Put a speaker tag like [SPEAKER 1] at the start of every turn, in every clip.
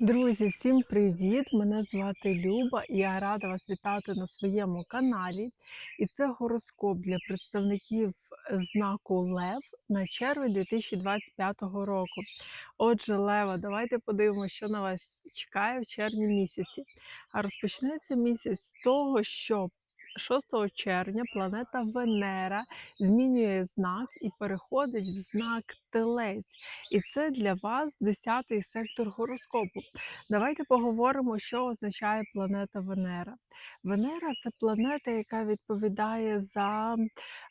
[SPEAKER 1] Друзі, всім привіт! Мене звати Люба і я рада вас вітати на своєму каналі. І це гороскоп для представників знаку Лев на червень 2025 року. Отже, Лева, давайте подивимося, що на вас чекає в червні місяці. А розпочнеться місяць з того, що 6 червня планета Венера змінює знак і переходить в знак Телець. І це для вас 10-й сектор гороскопу. Давайте поговоримо, що означає планета Венера. Венера це планета, яка відповідає за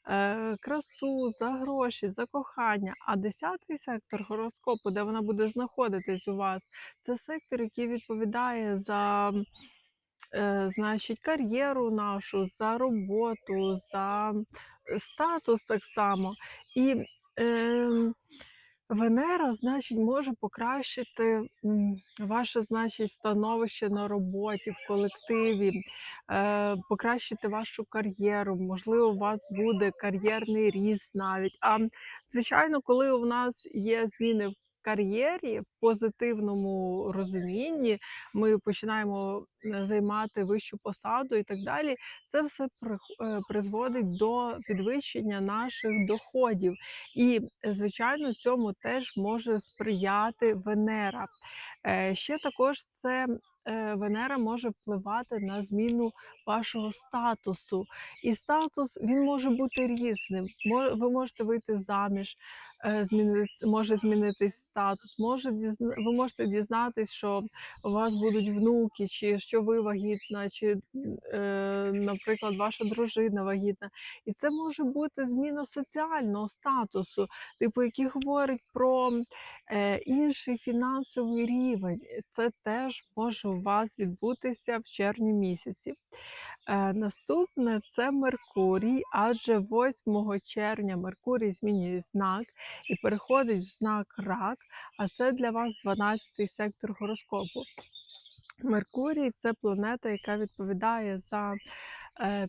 [SPEAKER 1] е, красу, за гроші, за кохання. А 10-й сектор гороскопу, де вона буде знаходитись у вас, це сектор, який відповідає за значить, кар'єру нашу, за роботу, за статус так само. І е, Венера, значить, може покращити ваше значить, становище на роботі, в колективі, е, покращити вашу кар'єру. Можливо, у вас буде кар'єрний ріст навіть. А звичайно, коли у нас є зміни в кар'єрі в позитивному розумінні, ми починаємо е, займати вищу посаду і так далі. Це все е, призводить до підвищення наших доходів. І, звичайно, цьому теж може сприяти Венера. Е, Ще також це Венера може впливати на зміну вашого статусу. І статус він може бути різним. Ви можете вийти заміж, е, зміни- може змінитись статус. Може ви можете дізнатись, що у вас будуть внуки, чи що ви вагітна, чи, е, наприклад, ваша дружина вагітна. І це може бути зміна соціального статусу, типу, який говорить про е, інший фінансовий рівень. Це теж може у вас відбутися в червні місяці. Е, наступне це Меркурій, адже 8 червня Меркурій змінює знак і переходить в знак рак, а це для вас 12-й сектор гороскопу. Меркурій це планета, яка відповідає за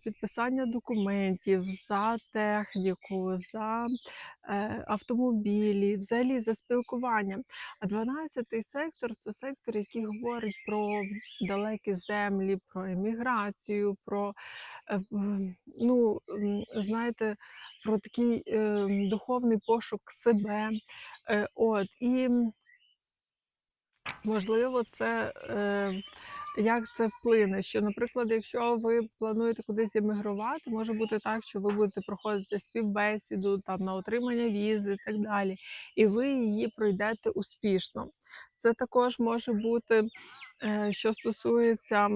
[SPEAKER 1] підписання документів, за техніку, за е, автомобілі, взагалі за спілкування. А 12-й сектор це сектор, який говорить про далекі землі, про еміграцію, про е, ну, знаєте, про такий е, духовний пошук себе. Е, от, і Можливо, це е, як це вплине. Що, наприклад, якщо ви плануєте кудись емігрувати, може бути так, що ви будете проходити співбесіду там на отримання візи і так далі, і ви її пройдете успішно. Це також може бути, е, що стосується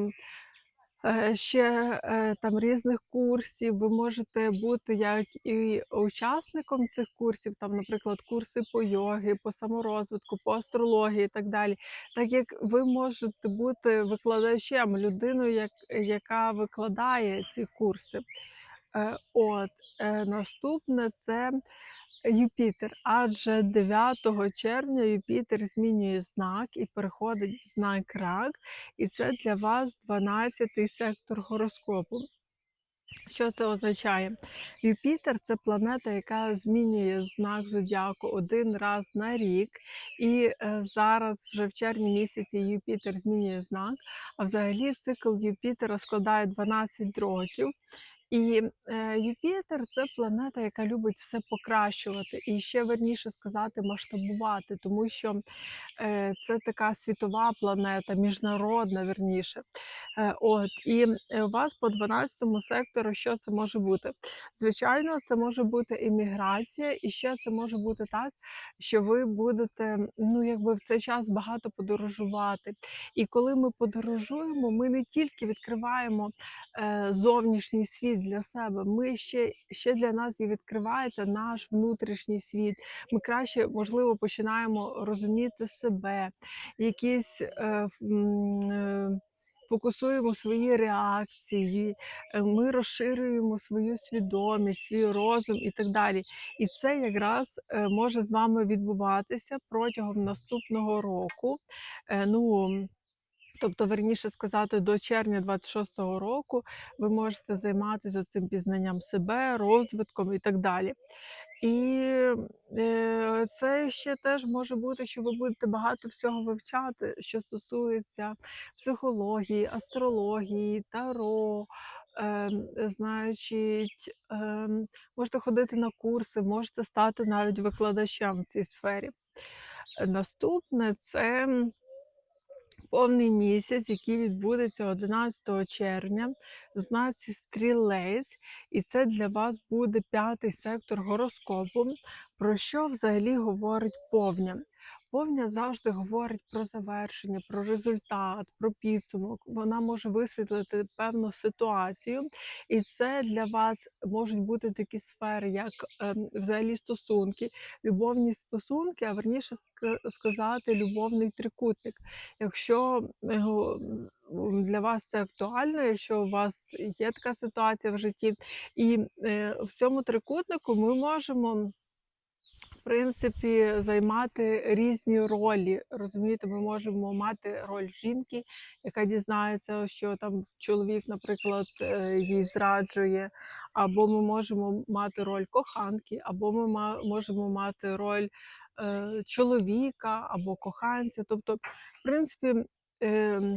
[SPEAKER 1] ще е, там різних курсів. Ви можете бути як і учасником цих курсів, там, наприклад, курси по йоги, по саморозвитку, по астрології і так далі. Так як ви можете бути викладачем, людиною, як, яка викладає ці курси. Е, От е, наступне це Юпітер, адже 9 червня Юпітер змінює знак і переходить в знак рак, і це для вас 12-й сектор гороскопу. Що це означає? Юпітер це планета, яка змінює знак зодіаку один раз на рік. І е, зараз, вже в червні місяці, Юпітер змінює знак. А взагалі цикл Юпітера складає 12 років. І е, Юпітер це планета, яка любить все покращувати, і ще верніше сказати, масштабувати, тому що е, це така світова планета, міжнародна, верніше. Е, от і у вас по 12 сектору, що це може бути? Звичайно, це може бути імміграція, і ще це може бути так, що ви будете ну якби в цей час багато подорожувати. І коли ми подорожуємо, ми не тільки відкриваємо зовнішній світ для себе, ми ще, ще для нас і відкривається наш внутрішній світ. Ми краще, можливо, починаємо розуміти себе, якісь. Е, е, Фокусуємо свої реакції, е, ми розширюємо свою свідомість, свій розум і так далі. І це якраз е, може з вами відбуватися протягом наступного року. Е, Ну, Тобто, верніше сказати, до червня 26-го року ви можете займатися цим пізнанням себе, розвитком і так далі. І е, це ще теж може бути, що ви будете багато всього вивчати, що стосується психології, астрології, таро. Ем, значить, ем, можете ходити на курси, можете стати навіть викладачем в цій сфері. Наступне це повний місяць, який відбудеться 11 червня в знаці Стрілець, і це для вас буде п'ятий сектор гороскопу. Про що взагалі говорить повня? Повня завжди говорить про завершення, про результат, про підсумок. Вона може висвітлити певну ситуацію, і це для вас можуть бути такі сфери, як ем, взагалі стосунки, любовні стосунки, а верніше сказати, любовний трикутник. Якщо е, для вас це актуально, якщо у вас є така ситуація в житті, і е, в цьому трикутнику ми можемо. Принципі, займати різні ролі. Розумієте, ми можемо мати роль жінки, яка дізнається, що там чоловік, наприклад, е, їй зраджує, або ми можемо мати роль коханки, або ми можемо мати роль е, чоловіка або коханця. Тобто, в принципі, ем,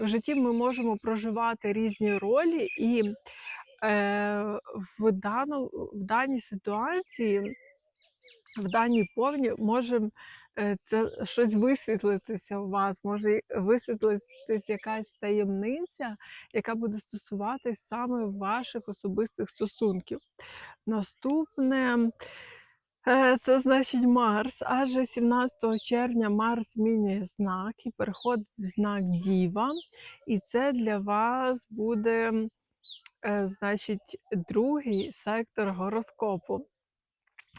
[SPEAKER 1] в житті ми можемо проживати різні ролі, і е, в даній ситуації в даній повні може е, це щось висвітлитися у вас, може висвітлитись якась таємниця, яка буде стосуватись саме ваших особистих стосунків. Наступне е, це значить Марс. Адже 17 червня Марс змінює знак і переходить в знак Діва. І це для вас буде, е, значить, другий сектор гороскопу.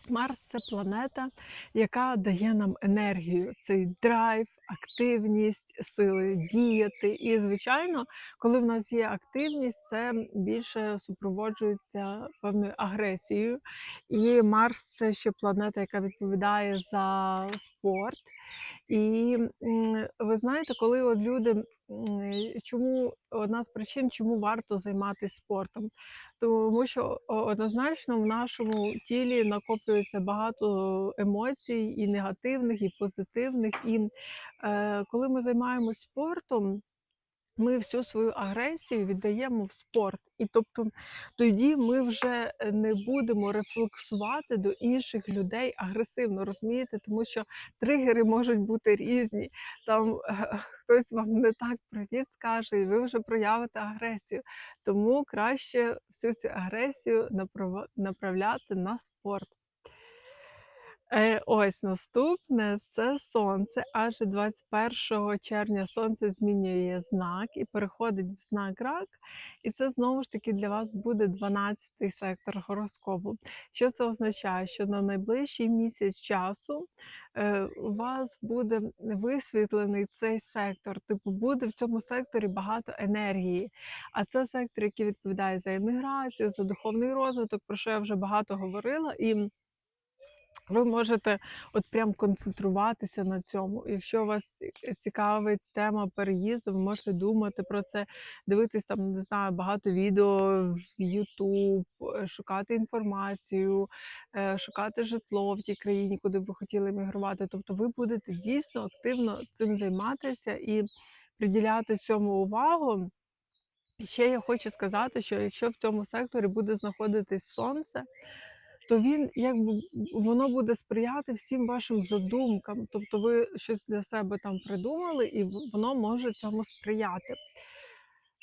[SPEAKER 1] Марс це планета, яка дає нам енергію, цей драйв, активність, сили діяти. І, звичайно, коли в нас є активність, це більше супроводжується певною агресією. І Марс це ще планета, яка відповідає за спорт. І ви знаєте, коли от люди, чому одна з причин, чому варто займатися спортом? Тому що однозначно в нашому тілі накоплюється багато емоцій, і негативних, і позитивних. І е, коли ми займаємось спортом, ми всю свою агресію віддаємо в спорт. І тобто тоді ми вже е, не будемо рефлексувати до інших людей агресивно, розумієте? Тому що тригери можуть бути різні. Там е, хтось вам не так привіт скаже, і ви вже проявите агресію. Тому краще всю цю агресію направляти на спорт. Е, ось наступне це сонце. Аж 21 червня сонце змінює знак і переходить в знак рак. І це знову ж таки для вас буде 12-й сектор гороскопу. Що це означає? Що на найближчий місяць часу е, у вас буде висвітлений цей сектор. Типу буде в цьому секторі багато енергії. А це сектор, який відповідає за еміграцію, за духовний розвиток, про що я вже багато говорила. І ви можете от прям концентруватися на цьому. Якщо вас цікавить тема переїзду, ви можете думати про це, дивитись там, не знаю, багато відео в YouTube, е, шукати інформацію, е, шукати житло в тій країні, куди ви хотіли емігрувати. Тобто ви будете дійсно активно цим займатися і приділяти цьому увагу. І ще я хочу сказати, що якщо в цьому секторі буде знаходитись сонце, то він якби воно буде сприяти всім вашим задумкам. Тобто ви щось для себе там придумали, і воно може цьому сприяти.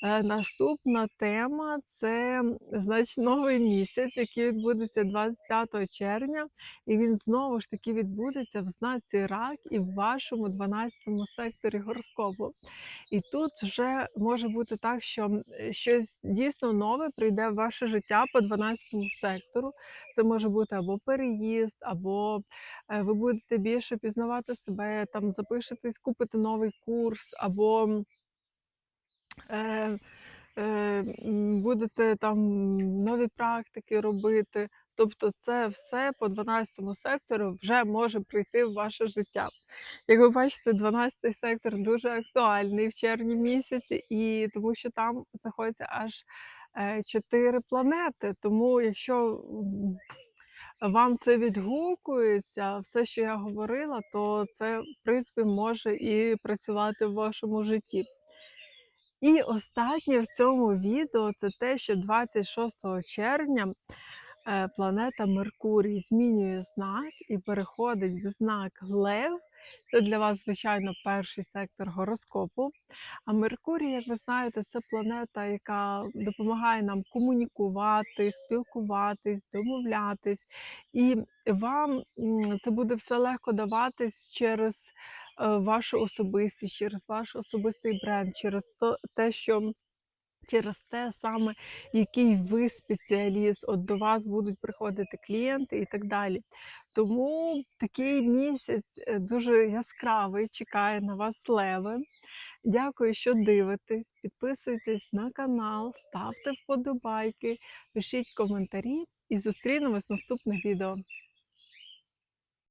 [SPEAKER 1] Е, Наступна тема це значить новий місяць, який відбудеться 25 червня, і він знову ж таки відбудеться в знаці рак і в вашому 12 секторі гороскопу. І тут вже може бути так, що щось дійсно нове прийде в ваше життя по 12 сектору. Це може бути або переїзд, або е, ви будете більше пізнавати себе, там запишетесь, купите новий курс, або е, е, будете там нові практики робити. Тобто це все по 12 сектору вже може прийти в ваше життя. Як ви бачите, 12 сектор дуже актуальний в червні місяці, і тому що там знаходиться аж е, чотири планети. Тому якщо вам це відгукується, все, що я говорила, то це, в принципі, може і працювати в вашому житті. І останнє в цьому відео це те, що 26 червня е, планета Меркурій змінює знак і переходить в знак Лев. Це для вас, звичайно, перший сектор гороскопу. А Меркурій, як ви знаєте, це планета, яка допомагає нам комунікувати, спілкуватись, домовлятись. І вам це буде все легко даватись через вашу особистість, через ваш особистий бренд, через то, те, що через те саме, який ви спеціаліст, от до вас будуть приходити клієнти і так далі. Тому такий місяць е, дуже яскравий, чекає на вас леви. Дякую, що дивитесь. Підписуйтесь на канал, ставте вподобайки, пишіть коментарі і зустрінемось в наступних відео.